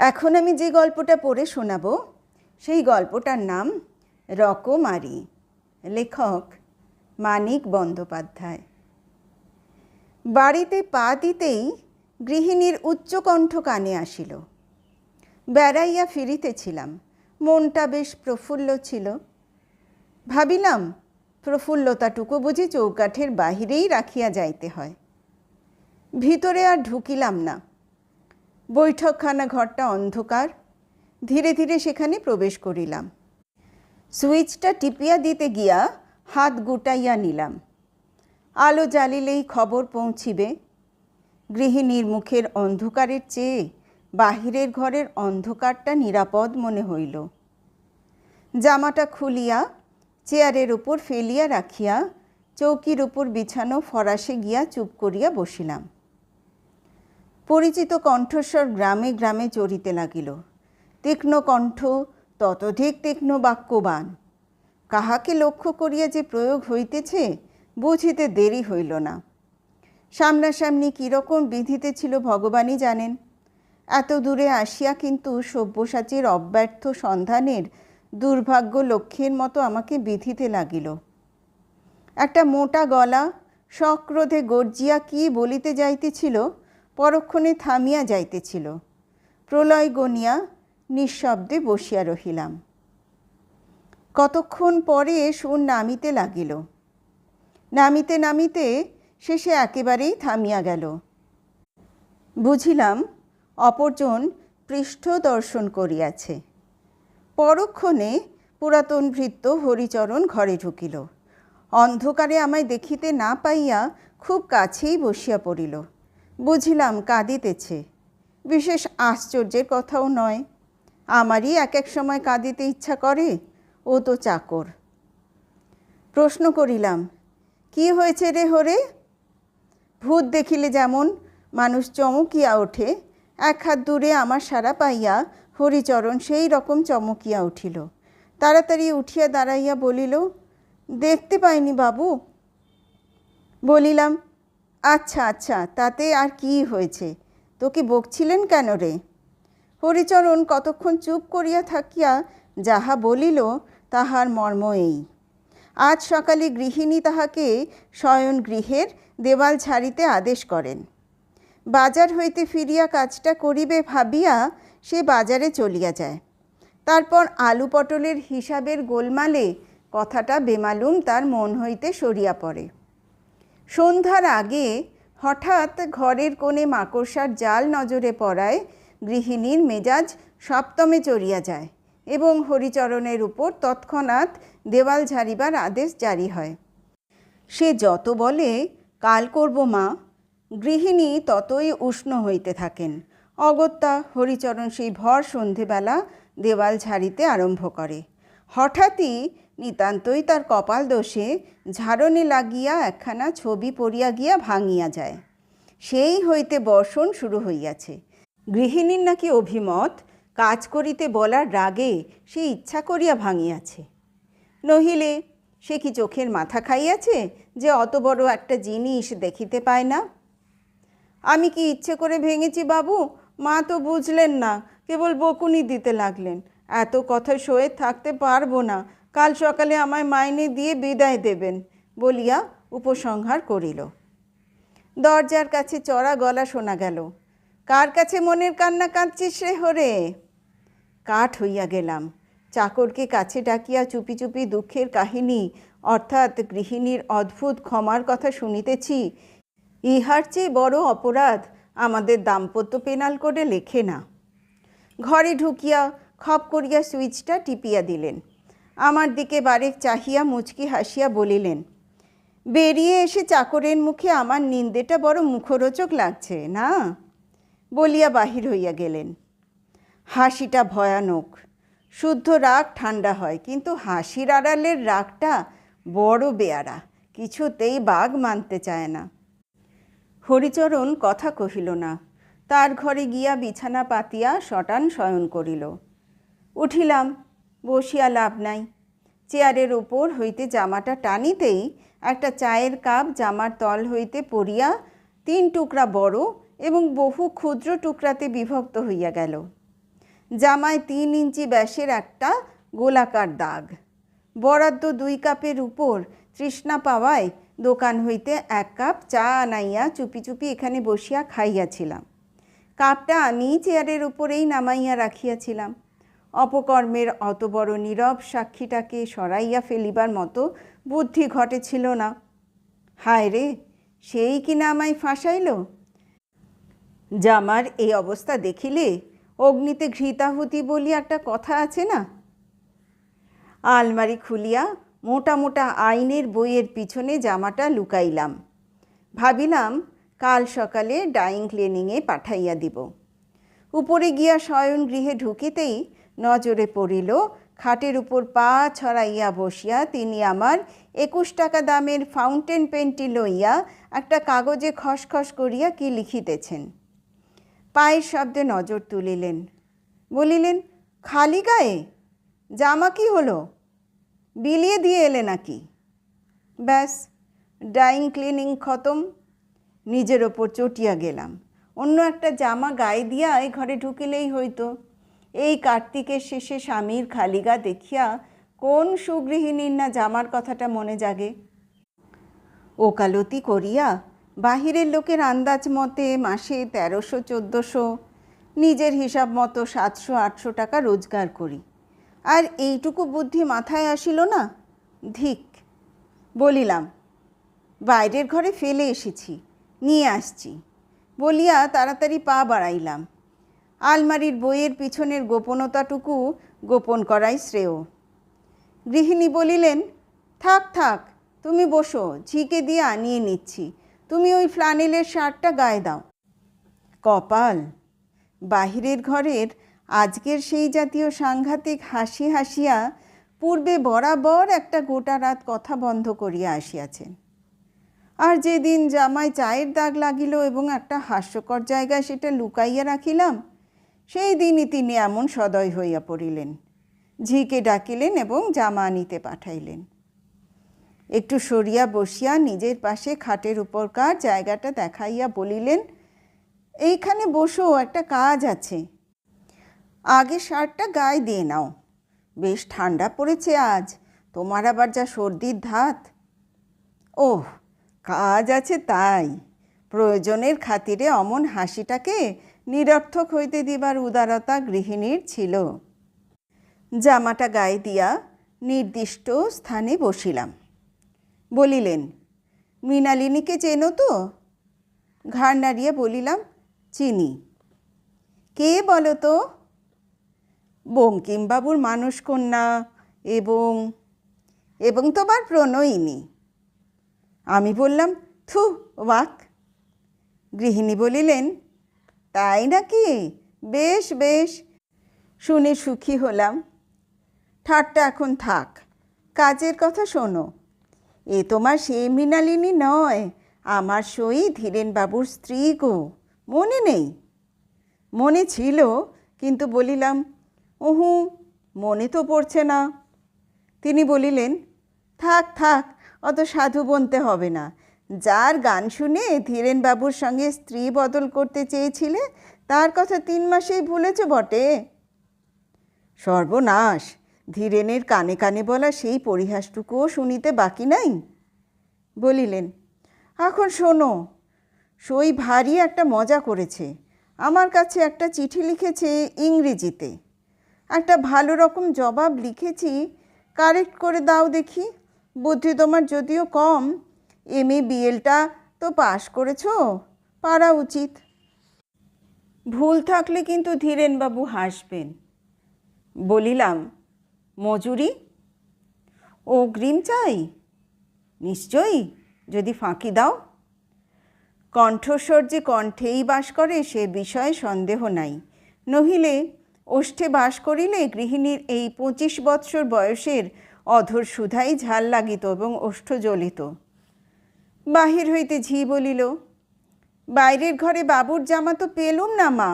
এখন আমি যে গল্পটা পড়ে শোনাব, সেই গল্পটার নাম রকমারি। লেখক মানিক বন্দ্যোপাধ্যায়। বাড়িতে পা দিতেই গৃহিণীর উচ্চকণ্ঠ কানে আসিল। বেড়াইয়া ফিরিতেছিলাম, মনটা বেশ প্রফুল্ল ছিল। ভাবিলাম, প্রফুল্লতাটুকু বুঝি চৌকাঠের বাহিরেই রাখিয়া যাইতে হয়। ভিতরে আর ঢুকিলাম না। বৈঠকখানা ঘরটা অন্ধকার। ধীরে ধীরে সেখানে প্রবেশ করিলাম। সুইচটা টিপিয়া দিতে গিয়া হাত গুটাইয়া নিলাম। আলো জ্বালিলেই খবর পৌঁছিবে। গৃহিণীর মুখের অন্ধকারের চেয়ে বাহিরের ঘরের অন্ধকারটা নিরাপদ মনে হইল। জামাটা খুলিয়া, চেয়ারের উপর ফেলিয়া রাখিয়া, চৌকির উপর বিছানো ফরাসে গিয়া চুপ করিয়া বসিলাম। পরিচিত কণ্ঠস্বর গ্রামে গ্রামে চড়িতে লাগিল। তীক্ষ্ণ কণ্ঠ, ততধিক তীক্ষ্ণ বাক্যবান। কাহাকে লক্ষ্য করিয়া যে প্রয়োগ হইতেছে, বুঝিতে দেরি হইল না। সামনাসামনি কীরকম বিধিতে ছিল ভগবানই জানেন। এত দূরে আসিয়া কিন্তু সব্যসাচীর অব্যর্থ সন্ধানের দুর্ভাগ্য লক্ষ্যের মতো আমাকে বিধিতে লাগিল। একটা মোটা গলা, সক্রোধে গর্জিয়া কি বলিতে যাইতেছিল পরক্ষণে থামিয়া যাইতেছিল। প্রলয় গনিয়া নিঃশব্দে বসিয়া রহিলাম। কতক্ষণ পরে সুর নামিতে লাগিল। নামিতে নামিতে শেষে একেবারেই থামিয়া গেল। বুঝিলাম, অপরজন পৃষ্ঠ দর্শন করিয়াছে। পরক্ষণে পুরাতন ভৃত্য হরিচরণ ঘরে ঢুকিল। অন্ধকারে আমায় দেখিতে না পাইয়া খুব কাছেই বসিয়া পড়িল। বুঝিলাম কাঁদিতেছে। বিশেষ আশ্চর্যের কথাও নয়। আমারই এক এক সময় কাঁদিতে ইচ্ছা করে, ও তো চাকর। প্রশ্ন করিলাম, কি হয়েছে রে হরে? ভূত দেখিলে যেমন মানুষ চমকিয়া ওঠে, এক হাত দূরে আমার সারা পাইয়া হরিচরণ সেই রকম চমকিয়া উঠিল। তাড়াতাড়ি উঠিয়া দাঁড়াইয়া বলিল, দেখতে পাইনি বাবু। বলিলাম আচ্ছা আচ্ছা তাতে আর কি হয়েছে? তোকে বকছিলেন কেন রে? হরিচরণ কতক্ষণ চুপ করিয়া থাকিয়া যাহা বলিল, তাহার মর্ম এই। আজ সকালে গৃহিণী তাহাকে শয়ন গৃহের দেওয়াল ছাড়িতে আদেশ করেন। বাজার হইতে ফিরিয়া কাজটা করিবে ভাবিয়া সে বাজারে চলিয়া যায়। তারপর আলু পটলের হিসাবের গোলমালে কথাটা বেমালুম তার মন হইতে সরিয়া পড়ে। সন্ধ্যার আগে হঠাৎ ঘরের কোণে মাকড়সার জাল নজরে পড়ায় গৃহিণীর মেজাজ সপ্তমে চড়িয়া যায় এবং হরিচরণের উপর তৎক্ষণাৎ দেওয়াল ঝাড়িবার আদেশ জারি হয়। সে যত বলে, কাল করব মা। গৃহিণী ততই উষ্ণ হইতে থাকেন। অগত্যা হরিচরণ সেই ভর সন্ধেবেলা দেওয়াল ঝাড়িতে আরম্ভ করে। হঠাৎই নিতান্তই তার কপাল দোষে ঝাড়নে লাগিয়া একখানা ছবি পড়িয়া গিয়া ভাঙিয়া যায়। সেই হইতে বর্ষণ শুরু হইয়াছে। গৃহিণীর নাকি অভিমত, কাজ করিতে বলার রাগে সে ইচ্ছা করিয়া ভাঙিয়াছে। নহিলে সে কি চোখের মাথা খাইয়াছে যে অত বড় একটা জিনিস দেখিতে পায় না? আমি কি ইচ্ছে করে ভেঙেছি বাবু? মা তো বুঝলেন না, কেবল বকুনি দিতে লাগলেন। এত কথা সয়ে থাকতে পারব না। কাল সকালে আমায় মাইনে দিয়ে বিদায় দেবেন বলিয়া উপসংহার করিল। দরজার কাছে চড়া গলা শোনা গেল, কার কাছে মনের কান্না কাঁদছিস রে হরে? কাঠ হইয়া গেলাম, চাকরকে কাছে ডাকিয়া চুপি চুপি দুঃখের কাহিনী, অর্থাৎ গৃহিণীর অদ্ভুত ক্ষমার কথা শুনিতেছি, ইহার চেয়ে বড় অপরাধ আমাদের দাম্পত্য পেনাল করে লেখে না। ঘরে ঢুকিয়া খপ করিয়া সুইচটা টিপিয়া দিলেন। আমার দিকে বারেক চাহিয়া মুচকি হাসিয়া বলিলেন, বেরিয়ে এসে চাকরের মুখে আমার নিন্দেটা বড় মুখরোচক লাগছে, না? বলিয়া বাহির হইয়া গেলেন। হাসিটা ভয়ানক, শুদ্ধ রাগ ঠান্ডা হয়, কিন্তু হাসির আড়ালের রাগটা বড় বেয়ারা, কিছুতেই বাঘ মানতে চায় না। হরিচরণ কথা কহিল না, তার ঘরে গিয়া বিছানা পাতিয়া শটান শয়ন করিল। উঠিলাম বসিয়া লাভ নাই। চেয়ারের ওপর হইতে জামাটা টানিতেই একটা চায়ের কাপ জামার তল হইতে পড়িয়া তিন টুকরা বড় এবং বহু ক্ষুদ্র টুকরাতে বিভক্ত হইয়া গেল। জামায় তিন ইঞ্চি ব্যাসের একটা গোলাকার দাগ। বরাদ্দ দুই কাপের উপর তৃষ্ণা পাওয়ায় দোকান হইতে এক কাপ চা আনাইয়া চুপি চুপি এখানে বসিয়া খাইয়াছিলাম। কাপটা আমি চেয়ারের উপরেই নামাইয়া রাখিয়াছিলাম। অপকর্মের অত বড় নীরব সাক্ষীটাকে সরাইয়া ফেলিবার মতো বুদ্ধি ঘটেছিল না। হায় রে, সেই কি না আমায় ফাঁসাইল? জামার এই অবস্থা দেখিলে অগ্নিতে ঘৃতাহুতি বলি একটা কথা আছে না? আলমারি খুলিয়া মোটা মোটা আইনের বইয়ের পিছনে জামাটা লুকাইলাম। ভাবিলাম, কাল সকালে ডাইং ক্লিনিংয়ে পাঠাইয়া দিব। উপরে গিয়া শয়ন গৃহে ঢুকিতেই নজরে পড়িল, খাটের উপর পা ছড়াইয়া বসিয়া তিনি আমার একুশ টাকা দামের ফাউন্টেন পেনটি লইয়া একটা কাগজে খসখস করিয়া কি লিখিতেছেন? পায়ের শব্দে নজর তুলিলেন। বলিলেন, খালি গায়ে? জামা কি হলো? বিলিয়ে দিয়ে এলে নাকি? ব্যাস ডাইং ক্লিনিং খতম। নিজের ওপর চটিয়া গেলাম। অন্য একটা জামা গায়ে দিয়া এই ঘরে ঢুকিলেই হইতো। এই কার্তিকের শেষে স্বামীর খালিগা দেখিয়া কোন সুগৃহিণীর না জামার কথাটা মনে জাগে? ওকালতি করিয়া বাহিরের লোকের আন্দাজ মতে মাসে তেরোশো, চোদ্দোশো, নিজের হিসাব মতো সাতশো, আটশো টাকা রোজগার করি। আর এইটুকু বুদ্ধি মাথায় আসিল না? ধিক, বলিলাম, বাইরের ঘরে ফেলে এসেছি, নিয়ে আসছি। বলিয়া তাড়াতাড়ি পা বাড়াইলাম। আলমারির বইয়ের পিছনের গোপনতাটুকু গোপন করাই শ্রেয়। গৃহিণী বলিলেন, থাক থাক, তুমি বসো, ঝিকে দিয়ে আনিয়ে নিচ্ছি। তুমি ওই ফ্লানেলের শার্টটা গায়ে দাও। কপাল, বাহিরের ঘরের আজকের সেই জাতীয় সাংঘাতিক হাসি হাসিয়া পূর্বে বরাবর একটা গোটা রাত কথা বন্ধ করিয়া আসিয়াছেন আর যেদিন জামায় চায়ের দাগ লাগিল এবং একটা হাস্যকর জায়গায় সেটা লুকাইয়া রাখিলাম সেই দিনই তিনি এমন সদয় হইয়া পড়িলেন, ঝিকে ডাকিলেন এবং জামা আনিতে পাঠাইলেন। একটু সরিয়া বসিয়া নিজের পাশে খাটের উপরকার জায়গাটা দেখাইয়া বলিলেন, এইখানে বসো, একটা কাজ আছে। আগে শার্টটা গায়ে দিয়ে নাও। বেশ ঠান্ডা পড়েছে আজ, তোমার আবার যা সর্দির ধাত। ওহ, কাজ আছে তাই। প্রয়োজনের খাতিরে অমন হাসিটাকে নিরর্থক হইতে দিবার উদারতা গৃহিণীর ছিল। জামাটা গায়ে দিয়া নির্দিষ্ট স্থানে বসিলাম। বলিলেন, মৃণালিনীকে চেনো তো? ঘাড় নাড়িয়ে বলিলাম, চিনি। কে বলো তো? বঙ্কিমবাবুর মানুষ কন্যা এবং এবং তোমার প্রণয়িনী। আমি বললাম, থু ওয়াক গৃহিণী বলিলেন তাই নাকি? বেশ বেশ। শুনে সুখী হলাম। ঠাট্টা এখন থাক, কাজের কথা শোনো। এ তোমার সে মৃণালিনী নয়, আমার সই ধীরেনবাবুর স্ত্রী গো, মনে নেই? মনে ছিল, কিন্তু বলিলাম, ওহু, মনে তো পড়ছে না। তিনি বলিলেন, থাক থাক, অত সাধু বনতে হবে না। যার গান শুনে ধীরেনবাবুর সঙ্গে স্ত্রী বদল করতে চেয়েছিলে, তার কথা তিন মাসেই ভুলেছ বটে। সর্বনাশ, ধীরেনের কানে কানে বলা সেই পরিহাসটুকুও শুনিতে বাকি নাই? বলিলেন, এখন শোনো, সই ভারী একটা মজা করেছে। আমার কাছে একটা চিঠি লিখেছে ইংরেজিতে। একটা ভালো রকম জবাব লিখেছি, কারেক্ট করে দাও দেখি। বুদ্ধি তোমার যদিও কম এম এ বিএলটা তো পাশ করেছ? পারা উচিত। ভুল থাকলে কিন্তু ধীরেনবাবু হাসবেন। বলিলাম, মজুরি? অগ্রিম চাই? নিশ্চয়ই, যদি ফাঁকি দাও। কণ্ঠস্বর যে কণ্ঠেই বাস করে সে বিষয়ে সন্দেহ নাই। নহিলে, ওষ্ঠে বাস করিলে গৃহিণীর এই পঁচিশ বৎসর বয়সের অধর সুধাই ঝাল লাগিত এবং ওষ্ঠ জ্বলিত। বাহির হইতে ঝি বলিল, বাইরের ঘরে বাবুর জামা তো পেলুম না মা।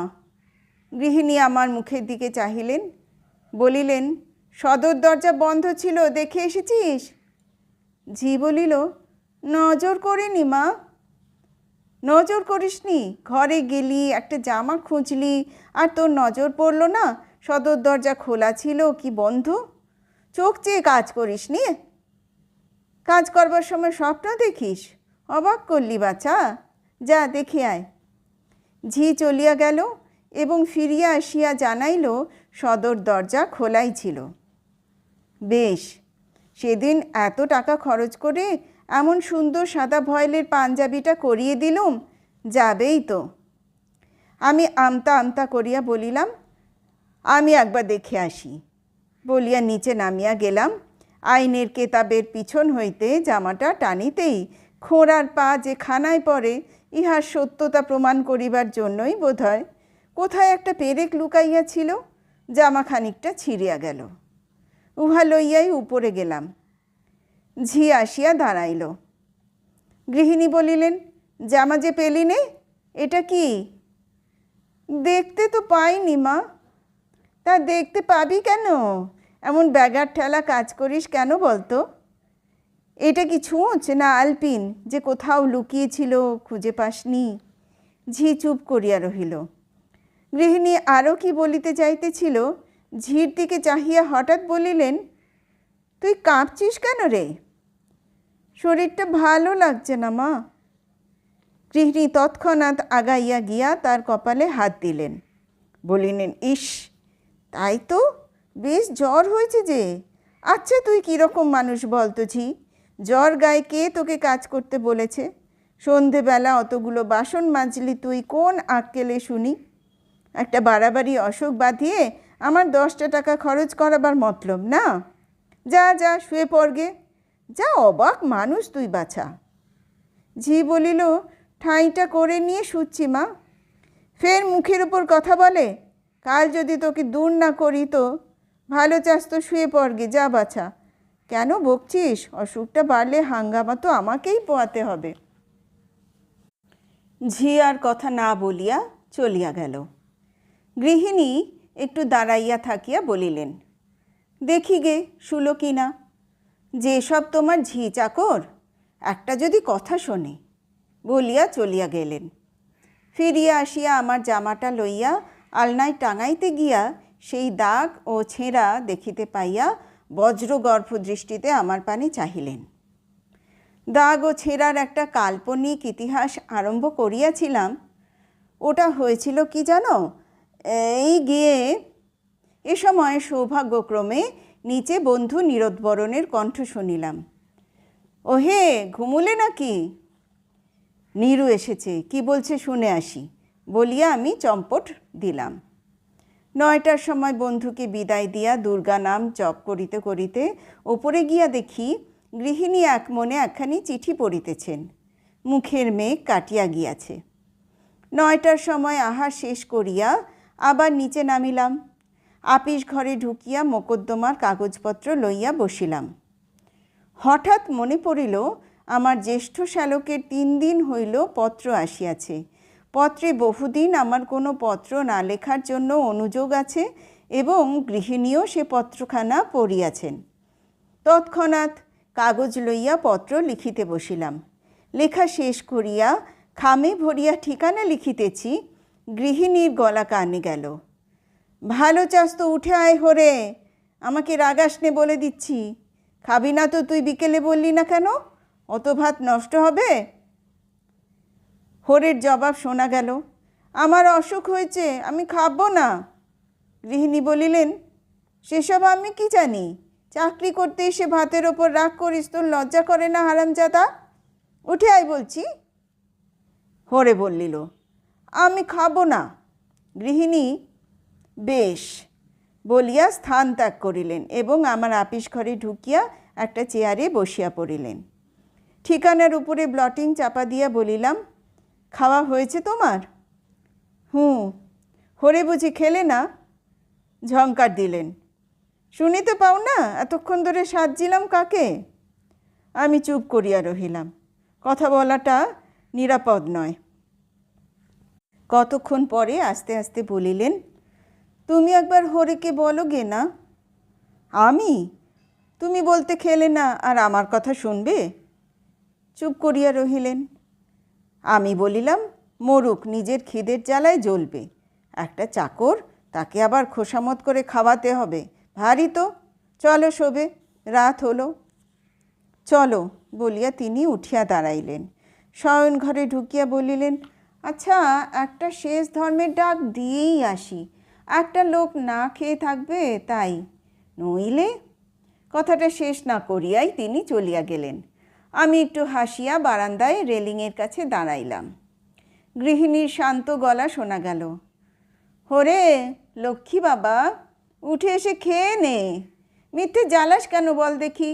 গৃহিণী আমার মুখের দিকে চাহিলেন, বলিলেন, সদর দরজা বন্ধ ছিল, দেখে এসেছিস? ঝি বলিল, নজর করিনি মা। নজর করিসনি? ঘরে গেলি, একটা জামা খুঁজলি, আর তোর নজর পড়ল না? সদর দরজা খোলা ছিল, কি বন্ধ? চোখ চেয়ে কাজ করিস নি কাজ করবার সময় স্বপ্ন দেখিস। অবাক করলি বাছা। যা, দেখে আয়। ঝি চলিয়া গেল এবং ফিরিয়া আসিয়া জানাইল, সদর দরজা খোলাই ছিল। বেশ, সেদিন এত টাকা খরচ করে এমন সুন্দর সাদা ভয়েলের পাঞ্জাবিটা করিয়ে দিলুম, যাবেই তো। আমি আমতা আমতা করিয়া বলিলাম, আমি একবার দেখে আসি। বলিয়া নিচে নামিয়া গেলাম। আইনের কেতাবের পিছন হইতে জামাটা টানিতেই খোঁড়ার পা যে খানায় পড়ে, ইহার সত্যতা প্রমাণ করিবার জন্যই বোধহয় কোথায় একটা পেরেক লুকাইয়া ছিল জামা খানিকটা ছিঁড়িয়া গেল। উহা লইয়াই উপরে গেলাম। ঝি আসিয়া দাঁড়াইল। গৃহিণী বলিলেন, জামা যে পেলি নে, এটা কি? দেখতে তো পাইনি মা। তা দেখতে পাবি কেন? এমন ব্যাগার ঠেলা কাজ করিস কেন বলতো? এটা কি ছুঁচ না আলপিন যে কোথাও লুকিয়েছিল খুঁজে পাসনি? ঝি চুপ করিয়া রহিল। গৃহিণী আরও কি বলিতে চাইতেছিল? ঝির দিকে চাহিয়া হঠাৎ বলিলেন, তুই কাঁপছিস কেন রে? শরীরটা ভালো লাগছে না মা। গৃহিণী তৎক্ষণাৎ আগাইয়া গিয়া তার কপালে হাত দিলেন। বলিলেন, ইস, তাই তো, বেশ জ্বর হয়েছে যে। আচ্ছা তুই কীরকম মানুষ বলতো ঝি? জ্বর গায়ে কে তোকে কাজ করতে বলেছে? সন্ধেবেলা অতগুলো বাসন মাজলি তুই কোন আক্কেলে শুনি? একটা বাড়াবাড়ি অসুখ বাঁধিয়ে আমার দশটা টাকা খরচ করাবার মতলব না? যা যা, শুয়ে পড়গে। যা অবাক মানুষ তুই বাছা। ঝি বলিল, ঠাঁইটা করে নিয়ে শুচ্ছি মা। ফের মুখের ওপর কথা বলে, কাল যদি তোকে দূর না করি তো? ভালো চাস তো শুয়ে পড়গে, যা বাছা। কেন বকছিস? অসুখটা বাড়লে হাঙ্গামা তো আমাকেই পোয়াতে হবে। ঝি আর কথা না বলিয়া চলিয়া গেল। গৃহিণী একটু দাঁড়াইয়া থাকিয়া বলিলেন, দেখি গে, শুলো কি না? যেসব তোমার ঝি চাকর, একটা যদি কথা শোনে। বলিয়া চলিয়া গেলেন। ফিরিয়া আসিয়া আমার জামাটা লইয়া আলনায় টাঙাইতে গিয়া সেই দাগ ও ছেঁড়া দেখিতে পাইয়া বজ্রগর্ভ দৃষ্টিতে আমার পানে চাহিলেন। দাগ ও ছেঁড়ার একটা কাল্পনিক ইতিহাস আরম্ভ করিয়াছিলাম। ওটা হয়েছিল কি জানো? এই গিয়ে এ সময় সৌভাগ্যক্রমে নিচে বন্ধু নীরদবরণের কণ্ঠ শুনিলাম। ওহে, ঘুমুলে নাকি? নীরু এসেছে, কি বলছে শুনে আসি, বলিয়া আমি চম্পট দিলাম। নয়টার সময় বন্ধুকে বিদায় দিয়া দুর্গা নাম জপ করিতে করিতে ওপরে গিয়া দেখি গৃহিণী এক মনে একখানি চিঠি পড়িতেছেন। মুখের মেঘ কাটিয়া গিয়াছে। নয়টার সময় আহার শেষ করিয়া আবার নিচে নামিলাম। আপিস ঘরে ঢুকিয়া মোকদ্দমার কাগজপত্র লইয়া বসিলাম। হঠাৎ মনে পড়িল, আমার জ্যেষ্ঠ শ্যালকের তিন দিন হইল পত্র আসিয়াছে। পত্রে বহুদিন আমার কোনো পত্র না লেখার জন্য অনুযোগ আছে এবং গৃহিণীও সে পত্রখানা পড়িয়াছেন। তৎক্ষণাৎ কাগজ লইয়া পত্র লিখিতে বসিলাম। লেখা শেষ করিয়া খামে ভরিয়া ঠিকানা লিখিতেছি, গৃহিণীর গলা কানে গেল। ভালো চাস তো উঠে আয় হরে আমাকে রাগাসনে বলে দিচ্ছি। খাবি না তো তুই বিকেলে বললি না কেন? অত ভাত নষ্ট হবে? হরের জবাব শোনা গেল, আমার অসুখ হয়েছে, আমি খাব না। গৃহিণী বলিলেন, সেসব আমি কি জানি? চাকরি করতে এসে ভাতের ওপর রাগ করিস, তোর লজ্জা করে না হারামজাদা? উঠে আয় বলছি। হরে বললিল আমি খাব না। গৃহিণী, বেশ। বলিয়া স্থান ত্যাগ করিলেন এবং আমার আপিস ঘরে ঢুকিয়া একটা চেয়ারে বসিয়া পড়িলেন। ঠিকানার উপরে ব্লটিং চাপা দিয়া বলিলাম খাওয়া হয়েছে তোমার? হুঁ, হরে বুঝি খেলে না? ঝঙ্কার দিলেন। শুনিতে পাও না? এতক্ষণ ধরে সাজছিলাম কাকে? আমি চুপ করিয়া রহিলাম। কথা বলাটা নিরাপদ নয়। কতক্ষণ পরে আস্তে আস্তে বলিলেন, তুমি একবার হরেকে বলো গে না। আমি? তুমি বলতে খেলে না আর আমার কথা শুনবে? চুপ করিয়া রহিলেন। আমি বলিলাম, মরুক, নিজের খিদের জ্বালায় জ্বলবে। একটা চাকর, তাকে আবার খোসামত করে খাওয়াতে হবে। ভারী তো। চলো শোবে, রাত হলো। চলো, বলিয়া তিনি উঠিয়া দাঁড়াইলেন। শয়ন ঘরে ঢুকিয়া বলিলেন আচ্ছা একটা শেষ ধর্মের ডাক দিয়েই আসি। একটা লোক না খেয়ে থাকবে, তাই। নইলে? কথাটা শেষ না করিয়াই তিনি চলিয়া গেলেন। আমি একটু হাসিয়া বারান্দায় রেলিংয়ের কাছে দাঁড়াইলাম। গৃহিণীর শান্ত গলা শোনা গেল। হরে, লক্ষ্মী বাবা, উঠে এসে খেয়ে নে। মিথ্যে জ্বালাস কেন বল দেখি?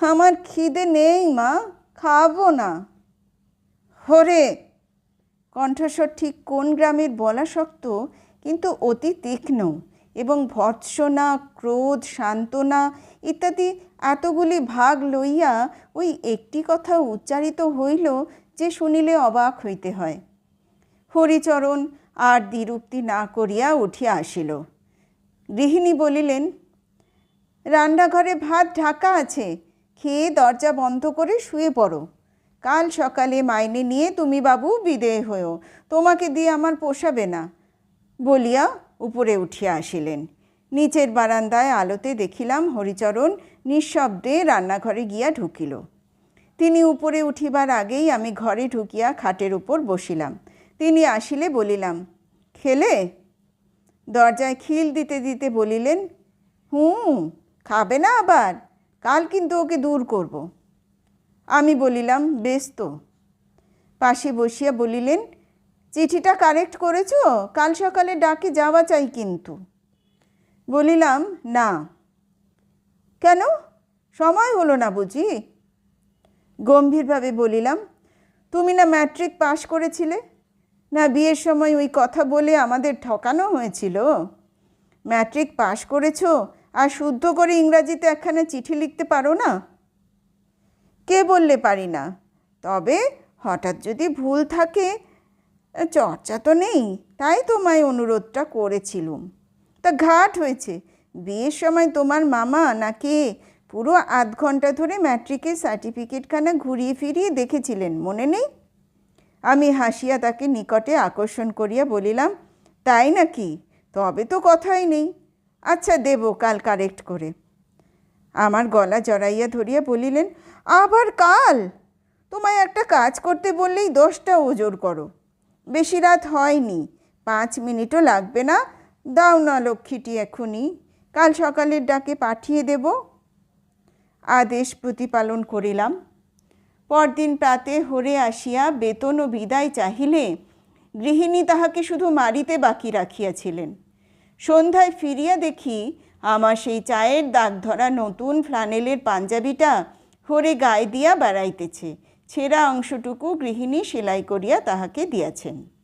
আমার খিদে নেই মা, খাব না। হরে, কণ্ঠস্বর ঠিক কোন গ্রামের বলা শক্ত, কিন্তু অতি তীক্ষ্ণ। এবং ভর্ৎসনা, ক্রোধ, সান্ত্বনা ইত্যাদি এতগুলি ভাগ লইয়া ওই একটি কথা উচ্চারিত হইল যে শুনিলে অবাক হইতে হয়। হরিচরণ আর দ্বিরুক্তি না করিয়া উঠিয়া আসিল। গৃহিণী বলিলেন, রান্নাঘরে ভাত ঢাকা আছে, খেয়ে দরজা বন্ধ করে শুয়ে পড়ো। কাল সকালে মাইনে নিয়ে তুমি বাবু বিদেয় হয়েও তোমাকে দিয়ে আমার পোষাবে না। বলিয়া উপরে উঠিয়া আসিলেন। নিচের বারান্দায় আলোতে দেখিলাম হরিচরণ নিঃশব্দে রান্নাঘরে গিয়া ঢুকিল। তিনি উপরে উঠিবার আগেই আমি ঘরে ঢুকিয়া খাটের উপর বসিলাম। তিনি আসিলে বলিলাম, খেলে? দরজায় খিল দিতে দিতে বলিলেন, হুম, খাবে না আবার, কাল কিন্তু ওকে দূর করব। আমি বলিলাম, বেশ তো। পাশে বসিয়া বলিলেন চিঠিটা কারেক্ট করেছ? কাল সকালে ডাকে যাওয়া চাই কিন্তু। বলিলাম, না। কেন? সময় হলো না বুঝি? গম্ভীরভাবে বলিলাম, তুমি না ম্যাট্রিক পাশ করেছিলে? না বিয়ের সময় ওই কথা বলে আমাদের ঠকানো হয়েছিল? ম্যাট্রিক পাশ করেছ? আর শুদ্ধ করে ইংরাজিতে একখানা চিঠি লিখতে পারো না? কে বললে পারি না? তবে হঠাৎ যদি ভুল থাকে চর্চা তো নেই, তাই তোমায় অনুরোধটা করেছিলুম। তা ঘাট হয়েছে, বিয়ের সময় তোমার মামা না কে পুরো আধ ঘণ্টা ধরে ম্যাট্রিকের সার্টিফিকেটখানা ঘুরিয়ে ফিরিয়ে দেখেছিলেন, মনে নেই? আমি হাসিয়া তাকে নিকটে আকর্ষণ করিয়া বলিলাম, তাই নাকি? তবে তো কথাই নেই। আচ্ছা দেব কাল কারেক্ট করে। আমার গলা জড়াইয়া ধরিয়া বলিলেন, আবার কাল? তোমায় একটা কাজ করতে বললেই দশটা ওজোর করো। বেশি রাত হয়নি। পাঁচ মিনিটও লাগবে না। দাও না লক্ষ্মীটি এখনই কাল সকালের ডাকে পাঠিয়ে দেব। আদেশ প্রতিপালন করিলাম। পরদিন প্রাতে হরে আসিয়া বেতন ও বিদায় চাহিলে গৃহিণী তাহাকে শুধু মারিতে বাকি রাখিয়াছিলেন। সন্ধ্যায় ফিরিয়া দেখি আমার সেই চায়ের দাগ ধরা নতুন ফ্লানেলের পাঞ্জাবিটা হরে গায়ে দিয়া বেড়াইতেছে। ছেঁড়া অংশটুকু গৃহিণী সেলাই করিয়া তাহাকে দিয়াছেন।